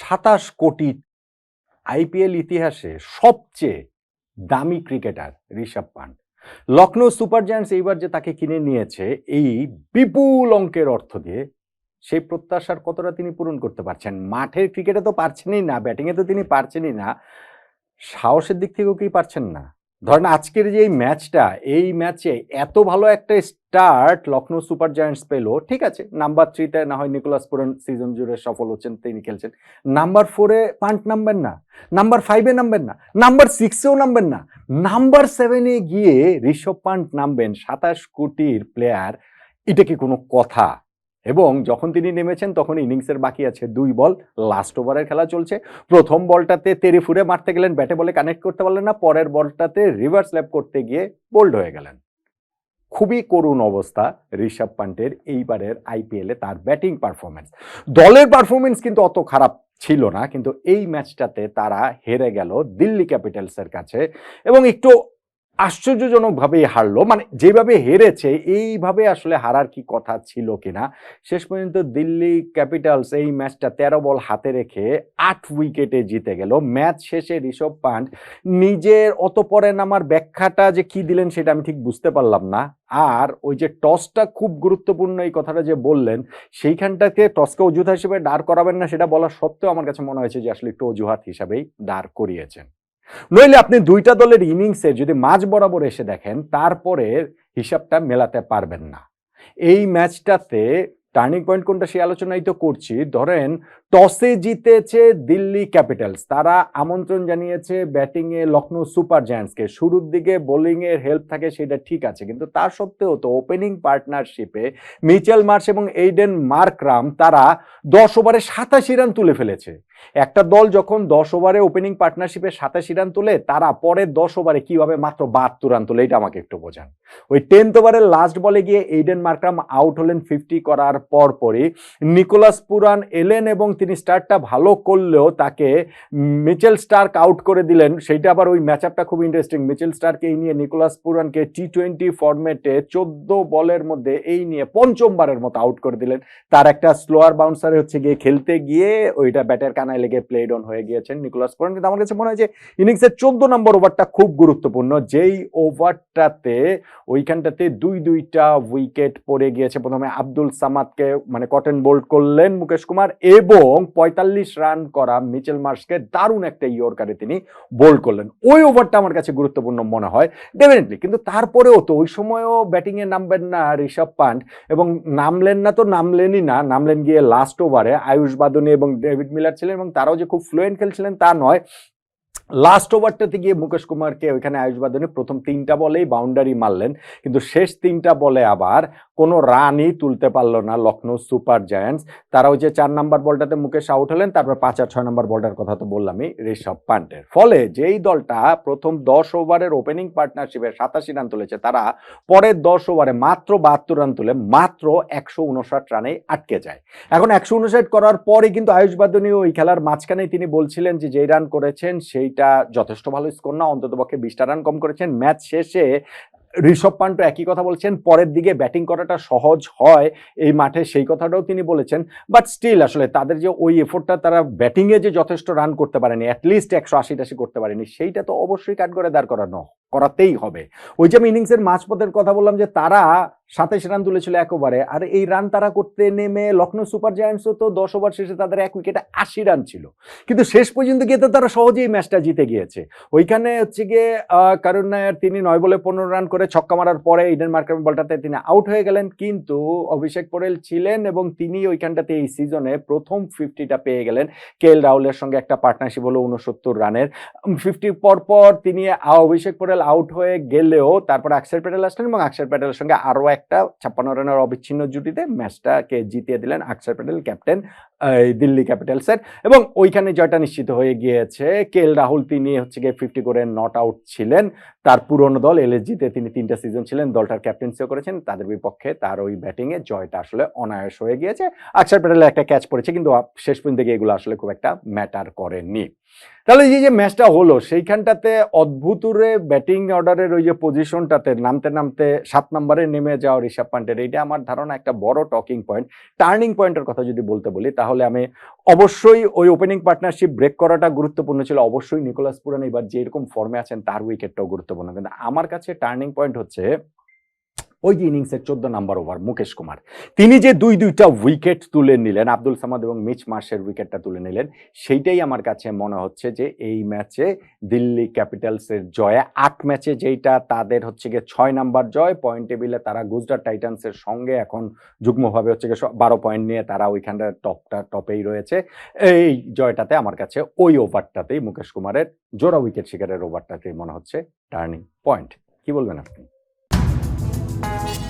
সাতাশ কোটি আইপিএল ইতিহাসে সবচেয়ে দামি cricketer Rishabh Pant. Lucknow super giants এইবার যে তাকে কিনে নিয়েছে, এই বিপুল অঙ্কের অর্থ দিয়ে সেই প্রত্যাশার কতটা তিনি পূরণ করতে পারছেন? মাঠের ক্রিকেটে তো পারছেনই না, ব্যাটিংয়ে তো তিনি পারছেনই না, সাহসের দিক থেকেও কি পারছেন না? ধরেন আজকের যে এই ম্যাচটা, এই ম্যাচে এত ভালো একটা স্টার্ট লখনৌ সুপার জায়ান্টস পেল, ঠিক আছে? নাম্বার থ্রিতে না হয় নিকোলাস পুরন সিজন জুড়ে সফল হচ্ছেন, তিনি খেলছেন। নাম্বার ফোরে পান্ট নামবেন না, নাম্বার ফাইভে নামবেন না, নাম্বার সিক্সেও নামবেন না। নাম্বার সেভেনে গিয়ে ঋষভ পান্ট নামবেন সাতাশ কোটির প্লেয়ার এটা কি কোনো কথা? এবং যখন তিনি নেমেছেন, তখন ইনিংসের বাকি আছে দুই বল লাস্ট ওভারের খেলা চলছে। প্রথম বলটাতে তেরে ফুরে মারতে গেলেন, ব্যাটে বলে কানেক্ট করতে পারলেন না। পরের বলটাতে রিভার্স ল্যাপ করতে গিয়ে বোল্ড হয়ে গেলেন। খুবই করুণ অবস্থা ঋষভ পান্টের এইবারের আইপিএলে তার ব্যাটিং পারফরমেন্স দলের পারফরমেন্স কিন্তু অত খারাপ ছিল না, কিন্তু এই ম্যাচটাতে তারা হেরে গেল দিল্লি ক্যাপিটালসের কাছে। এবং একটু আশ্চর্যজনকভাবেই হারলো। মানে যেভাবে হেরেছে, এইভাবে আসলে হারার কি কথা ছিল কিনা? শেষ পর্যন্ত দিল্লি ক্যাপিটালস এই ম্যাচটা তেরো বল হাতে রেখে আট উইকেটে জিতে গেল। ম্যাচ শেষে ঋষভ পান্ট নিজের অত পরে নামার ব্যাখ্যাটা যে কি দিলেন সেটা আমি ঠিক বুঝতে পারলাম না। আর ওই যে টসটা খুব গুরুত্বপূর্ণ এই কথাটা যে বললেন, সেইখানটাকে টসকে অজুহাত হিসেবে দাঁড় করাবেন না, সেটা বলা সত্ত্বেও আমার কাছে মনে হয়েছে যে আসলে একটু অজুহাত হিসাবেই দাঁড় করিয়েছেন। নইলে আপনি দুইটা দলের ইনিংসে যদি মাঝ বরাবর এসে দেখেন, তারপরে হিসাবটা মেলাতে পারবেন না। এই ম্যাচটাতে টার্নিং পয়েন্ট কোনটা সেই আলোচনাই তো করছি। ধরেন, টসে জিতেছে দিল্লি ক্যাপিটালস। তারা আমন্ত্রণ জানিয়েছে ব্যাটিংয়ে লখনৌ সুপার জায়ান্টসকে। শুরুর দিকে বোলিংয়ের হেল্প থাকে সেটা ঠিক আছে, কিন্তু তা সত্ত্বেও তো ওপেনিং পার্টনারশিপে মিচেল মার্শ এবং এইডেন মার্করাম, তারা দশ ওভারে সাতাশি রান তুলে ফেলেছে। একটা দল যখন দশ ওভারে ওপেনিং পার্টনারশিপে সাতাশি রান তুলে, তারা পরের দশ ওভারে কীভাবে মাত্র বাহাত্তর রান তুলে, এটা আমাকে একটু বোঝান। ওই টেন্থ ওভারের লাস্ট বলে গিয়ে এইডেন মার্করাম আউট হলেন ফিফটি করার পরপরই। নিকোলাস পুরান এলেন এবং তিনি স্টার্টটা ভালো করলেও তাকে মিচেল স্টার্ক আউট করে দিলেন। সেইটা আবার ওই ম্যাচ আপটা খুব ইন্টারেস্টিং মিচেল স্টার্ক এই নিয়ে নিকোলাস পুরানকে টি টোয়েন্টি ফরম্যাটে চোদ্দ বলের মধ্যে এই নিয়ে পঞ্চমবারের মতো আউট করে দিলেন। তার একটা স্লোয়ার বাউন্সারে হচ্ছে গিয়ে খেলতে গিয়ে ওইটা ব্যাটের কানায় লেগে প্লেড অন হয়ে গিয়েছেন নিকোলাস পুরান। কিন্তু আমার কাছে মনে হয় যে ইনিংসের চোদ্দ নম্বর ওভারটা খুব গুরুত্বপূর্ণ। যেই ওভারটাতে ওইখানটাতে দুই দুইটা উইকেট পড়ে গিয়েছে। প্রথমে আব্দুল সামাদকে মানে কটন বোল্ড করলেন মুকেশ কুমার এবং পঁয়তাল্লিশ রান করা মিচেল মার্শকে দারুণ একটা ইয়র্কারে তিনি বোল্ড করলেন। ওই ওভারটা আমার কাছে গুরুত্বপূর্ণ মনে হয়। ডেফিনেটলি কিন্তু তারপরেও তো ওই সময়ও ব্যাটিংয়ে নামবেন না ঋষভ পান্ট এবং নামলেন না তো নামলেনই না। নামলেন গিয়ে লাস্ট ওভারে আয়ুষ বাদনী এবং ডেভিড মিলার ছিলেন। এবং তারাও যে খুব ফ্লুয়েন্ট খেলছিলেন তা নয়। লাস্ট ওভারটাতে গিয়ে মুকেশ কুমারকে ওইখানে আয়ুষ বাদনী প্রথম তিনটা বলেই বাউন্ডারি মারলেন। কিন্তু শেষ তিনটা বলে আবার কোনো রানই তুলতে পারল না লখনৌ সুপার জায়ান্টস। তারা ওই যে চার নাম্বার বলটাতে মুকেশ আউট হলেন, তারপর পাঁচ আর ছয় নম্বর বলটার কথা তো বললামই, ঋষভ পান্টের ফলে যেই দলটা প্রথম দশ ওভারের ওপেনিং পার্টনারশিপে সাতাশি রান তুলেছে, তারা পরের দশ ওভারে মাত্র বাহাত্তর রান তুলে মাত্র একশো উনষাট রানেই আটকে যায়। এখন একশো উনষাট করার পরে কিন্তু আয়ুষ বাদনী ওই খেলার মাঝখানেই তিনি বলছিলেন যে যেই রান করেছেন সেইটা যথেষ্ট ভালো স্কোর না, অন্ততপক্ষে বিশটা রান কম করেছেন। ম্যাচ শেষে ঋষভ পান্ট একই কথা বলছেন, পরের দিকে ব্যাটিং করাটা সহজ হয়, এই মাঠে সেই কথাটাও তিনি বলেছেন। বাট স্টিল আসলে তাদের যে ওই এফোর্টটা তারা ব্যাটিংয়ে যে যথেষ্ট রান করতে পারেনি অ্যাটলিস্ট একশো আশি টাশি করতে পারেনি, সেইটা তো অবশ্যই করে দাঁড় করানো। করাতেই হবে। ওই যে আমি ইনিংসের মাঝপথের কথা বললাম যে তারা সাতাইশ রান তুলেছিল এক ওভারে, আর এই রান তারা করতে নেমে লখনৌ সুপার জায়ান্টসও তো দশ ওভার শেষে তাদের এক উইকেটে আশি রান ছিল। কিন্তু শেষ পর্যন্ত গিয়ে তো তারা সহজেই ম্যাচটা জিতে গিয়েছে। ওইখানে হচ্ছে গিয়ে কারণ নায়ার তিনি নয় বলে পনেরো রান করে ছক্কা মারার পরে ইডেন মার্কের বলটাতে তিনি আউট হয়ে গেলেন। কিন্তু অভিষেক পরেল ছিলেন এবং তিনি ওইখানটাতে এই সিজনে প্রথম ফিফটিটা পেয়ে গেলেন। কে এল রাহুলের সঙ্গে একটা পার্টনারশিপ হলো উনসত্তর রানের। ফিফটির পর পর তিনি অভিষেক পরেল আউট হয়ে গেলেও তারপর অক্ষর প্যাটেল আসলেন এবং অক্ষর প্যাটেলের সঙ্গে আরও একটা ছাপ্পান্ন রানের অবিচ্ছিন্ন জুটিতে ম্যাচটাকে জিতিয়ে দিলেন অক্ষর প্যাটেল ক্যাপ্টেন দিল্লি ক্যাপিটালসের এবং ওইখানে জয়টা নিশ্চিত হয়ে গিয়েছে। কে এল রাহুল, তিনি হচ্ছে গিয়ে ফিফটি করে নট আউট ছিলেন। তার পুরনো দল এলএসজিতে তিনি তিনটা সিজন ছিলেন, দলটার ক্যাপ্টেন্সিও করেছেন। তাদের বিপক্ষে তার ওই ব্যাটিংয়ে জয়টা আসলে অনায়াস হয়ে গিয়েছে। অক্ষর প্যাটেলের একটা ক্যাচ পড়েছে, কিন্তু শেষ পর্যন্ত এগুলো আসলে খুব একটা ম্যাটার করেনি। তাহলে এই যে ম্যাচটা হলো, সেইখানটাতে অদ্ভুতুরে ব্যাটিং অর্ডারের ওই যে পজিশনটাতে নামতে নামতে সাত নম্বরে নেমে যাওয়া ঋষভ পান্টের এইটা আমার ধারণা একটা বড় টকিং পয়েন্ট টার্নিং পয়েন্টের কথা যদি বলতে বলি, তাহলে তাহলে আমি অবশ্যই ওই ওপেনিং পার্টনারশিপ ব্রেক করাটা গুরুত্বপূর্ণ ছিল। অবশ্যই নিকোলাস পুরান এবার যেরকম ফর্মে আছেন, তার উইকেটটাও গুরুত্বপূর্ণ। কিন্তু আমার কাছে টার্নিং পয়েন্ট হচ্ছে ওই যে ইনিংসের চোদ্দ নাম্বার ওভার মুকেশ কুমার। তিনি যে দুই দুইটা উইকেট তুলে নিলেন, আব্দুল সামাদ এবং মিচ মার্শের উইকেটটা তুলে নিলেন, সেইটাই আমার কাছে মনে হচ্ছে যে এই ম্যাচে দিল্লি ক্যাপিটালসের জয়ে, আট ম্যাচে যেইটা তাদের হচ্ছে গিয়ে ছয় নাম্বার জয় পয়েন্ট টেবিলে তারা গুজরাট টাইটান্সের সঙ্গে এখন যুগ্মভাবে হচ্ছে গিয়ে বারো পয়েন্ট নিয়ে তারা ওইখানটা টপটা টপেই রয়েছে। এই জয়টাতে আমার কাছে ওই ওভারটাতেই মুকেশ কুমারের জোড়া উইকেট শিকারের ওভারটাতেই মনে হচ্ছে টার্নিং পয়েন্ট কি বলবেন আপনি? Bye.